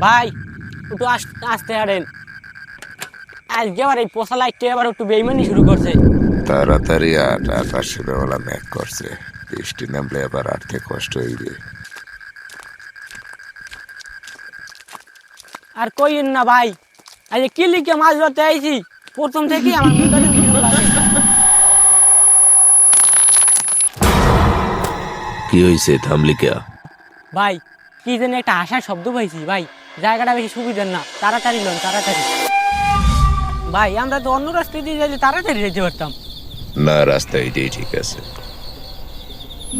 ভাই একটু আস- আসতে হারেন আজকে আবার এই পোষা লাইটটা আবার একটু বেইমানি শুরু করছে। তাড়াতাড়ি আট আকাশে দেওয়ালা ম্যাক করছে। বৃষ্টি নামলে আবার আটতে কষ্ট হইবে। আর কইন না ভাই আজ কি লিখে মাছ ধরতে আইছি? প্রথম থেকেই আমার। কি হয়েছে থামলি কে ভাই কি জানি একটা আশার শব্দ পাইছি ভাই। জায়গাটা বেশি সুবিধার না। তাড়াতাড়ি লন তাড়াতাড়ি। ভাই আমরা তো অন্য রাস্তা দিয়ে যাইলে তাড়াতাড়ি যেতে পারতাম। না রাস্তা এটাই ঠিক আছে।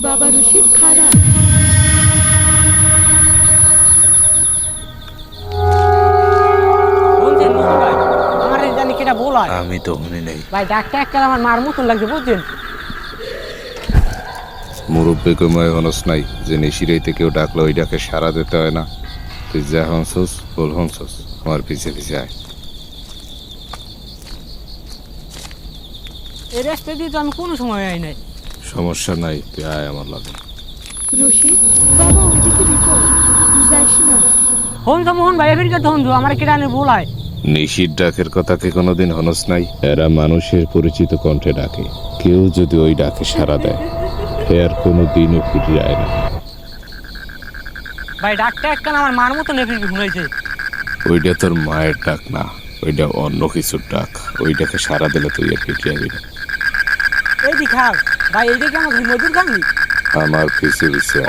বাবা রশিদ খারাপ বলছেন নাকি ভাই আমার জানি কেটা বল আমি তো মনে নেই। ভাই ডাকটা একটা আমার মার মতন লাগছে বুঝছেন? মুরব্বী কময় হনস নাই যে নিশিরাইতে কেউ ডাকলো ওই ডাকে সারা দিতে হয় না। তুই যা হনসস বল হনসস আমার পিছে পিছে আয়। এই রাস্তা দিয়ে তো আমি কোনো সময় আই নাই। সমস্যা নাই তুই আয় আমার লাগে। রশিদ বাবা ওইদিকে দেখো যাইস না। হন মোহন ভাই আমার নিশির ডাকের কথা কি কোনোদিন হনস নাই? এরা মানুষের পরিচিত কণ্ঠে ডাকে কেউ যদি ওই ডাকে সারা দেয় সে আর কোনো দিনও ফিরে যায় না। ভাই ডাকটা একটা আমার মার মতন এফির ঘুমাইছে। ওইটা তোর মায়ের ডাক না ওইটা অন্য কিছুর ডাক। ওই ডাকে সারা দিলে তুই আর ফিরে যাবি না। এই দি খাল ভাই এই দিকে আমার মজুর খাননি? আমার পিছে পিছে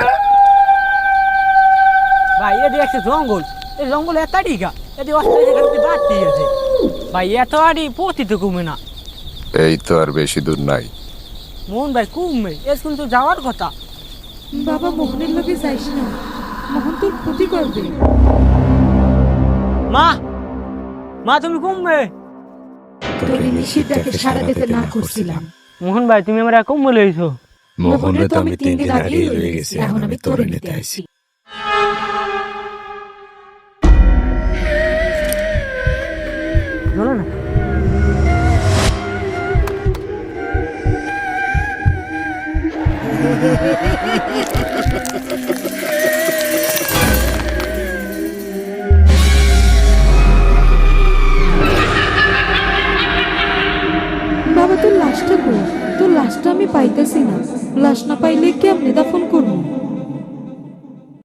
ভাই এদি একটা জঙ্গল। এই জঙ্গল এত ডিগা এদি অস্ট্রেলিয়া এখানে বাড়তি আছে। ভাই এত আড়ি পতি তো কমে না। এই তো আর বেশি দূর নাই। মোহন ভাই কমবে এ কিন্তু যাওয়ার কথা। বাবা মোহনের লগে যাইস না। মোহন তোর ক্ষতি করবে মা! মা তুমি কমবে তোর সারা দিতে না করছিলাম। মোহন ভাই তুমি আমার কম বলে মোহন মোহনের তো আমি তিন দিন আগেই রয়ে গেছি এখন আমি তোর নিতে আইছি গ্লাসটা আমি পাইতেছি না। লাশ না পাইলে কি কেমনে দাফন করব?